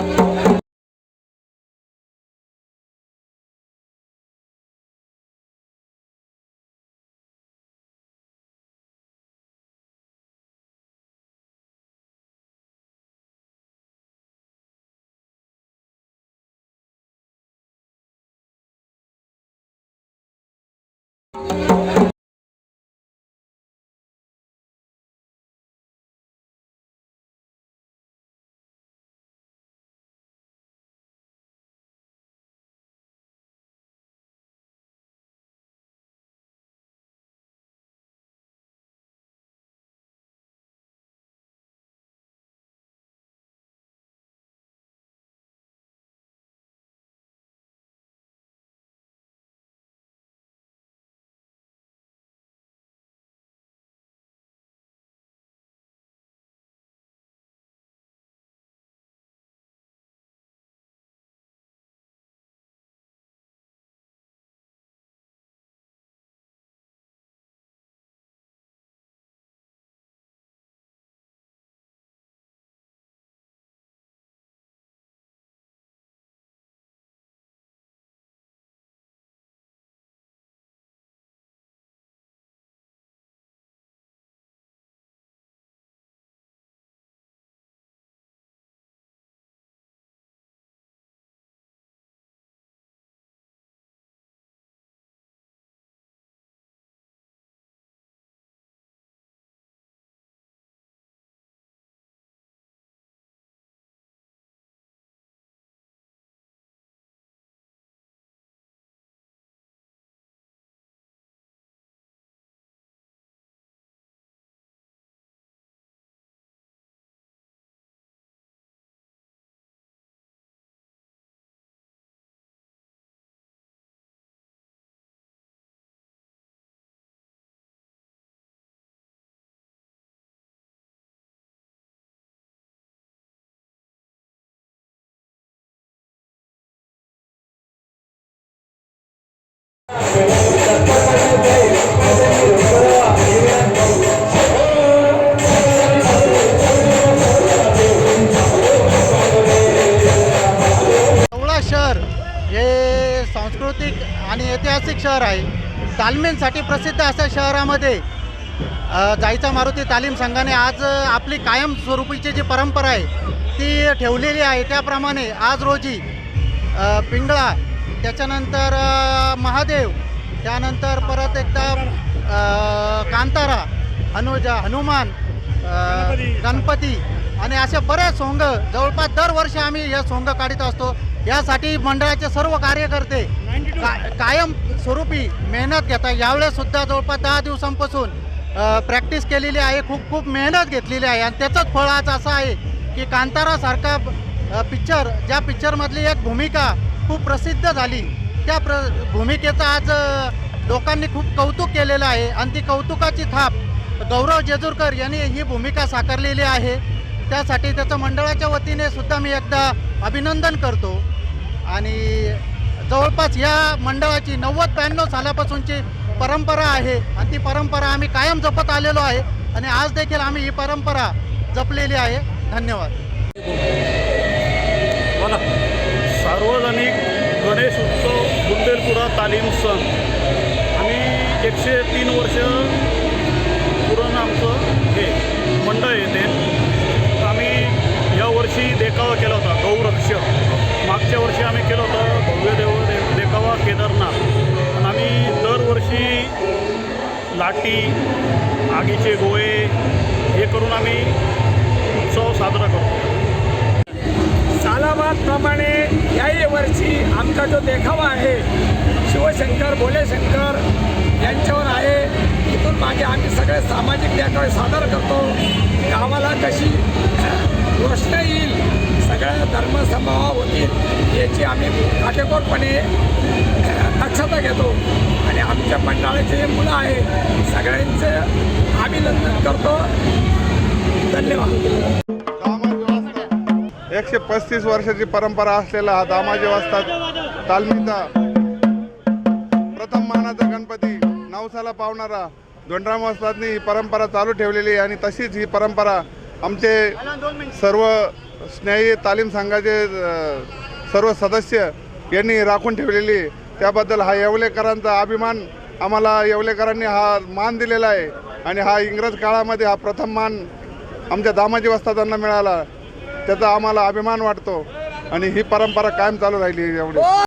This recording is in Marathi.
एवढा शहर हे सांस्कृतिक आणि ऐतिहासिक शहर आहे. तालमींसाठी प्रसिद्ध असं शहरामध्ये जायचा मारुती तालीम संघाने आज आपली कायम स्वरूपीची जी परंपरा आहे ती ठेवलेली आहे. त्याप्रमाणे आज रोजी पिंगळा त्याच्यानंतर महादेव त्यानंतर परत एकदा कांतारा हनुजा हनुमान गणपती. आणि असे बरेच सोंग. जवळपास दरवर्षी आम्ही हे सोंग काढीत असतो. यासाठी मंडळाचे सर्व कार्यकर्ते का कायम स्वरूपी मेहनत घेतात. यावेळेस सुद्धा जवळपास दहा दिवसांपासून प्रॅक्टिस केलेली आहे. खूप खूप मेहनत घेतलेली आहे. आणि त्याचंच फळ आज असं आहे की कांतारासारखा पिक्चर ज्या पिक्चरमधली एक भूमिका खूप प्रसिद्ध झाली. त्या प्र भूमिकेचं आज लोकांनी खूप कौतुक केलेलं आहे. आणि ती कौतुकाची थाप गौरव जेजूरकर यांनी ही भूमिका साकारलेली आहे. त्यासाठी त्याचं मंडळाच्या वतीने सुद्धा मी एकदा अभिनंदन करतो. आणि जवळपास या मंडळाची नव्वद ब्याण्णव सालापासूनची परंपरा आहे. आणि ती परंपरा आम्ही कायम जपत आलेलो आहे. आणि आज देखील आम्ही ही परंपरा जपलेली आहे. धन्यवाद. सार्वजनिक गणेश उत्सव बुंदेलपुरा तालीम सण. आम्ही एकशे तीन वर्ष पुरण आमचं हे मंडळ येते आम्ही यावर्षी देखावा केला होता गौरक्ष. मागच्या वर्षी आम्ही केलं होतं भव्य देव देखावा केदारनाथ. पण आम्ही दरवर्षी लाटी आगीचे गोळे हे करून आम्ही उत्सव साजरा करतो. सालाबादप्रमाणे याही वर्षी आमचा जो देखावा आहे शिवशंकर भोलेशंकर यांच्यावर आहे. इथून मागे आम्ही सगळे सामाजिक देखावे सादर करतो. गावाला कशी रोषणाई येईल सगळ्या धर्मसमभाव होतील याची आम्ही काटेकोरपणे दक्षता घेतो. आणि आमच्या मंडळाचे जे मुलं आहे सगळ्यांचं अभिनंदन करतो. धन्यवाद. एकशे पस्तीस वर्षाची परंपरा असलेला हा दामाजी वस्तात तालमीचा प्रथम मानाचा गणपती नवसाला पावणारा धोंडराम वस्तादनी ही परंपरा चालू ठेवलेली आहे आणि तशीच ही परंपरा आमचे सर्व स्नेही तालीम संघाचे सर्व सदस्य यांनी राखून ठेवलेली त्याबद्दल हा येवलेकरांचा अभिमान आम्हाला येवलेकरांनी हा मान दिलेला आहे. आणि हा इंग्रज काळामध्ये हा प्रथम मान आमच्या दामाजी वस्तादांना मिळाला. त्याचा आम्हाला अभिमान वाटतो. आणि ही परंपरा कायम चालू राहिली एवढी.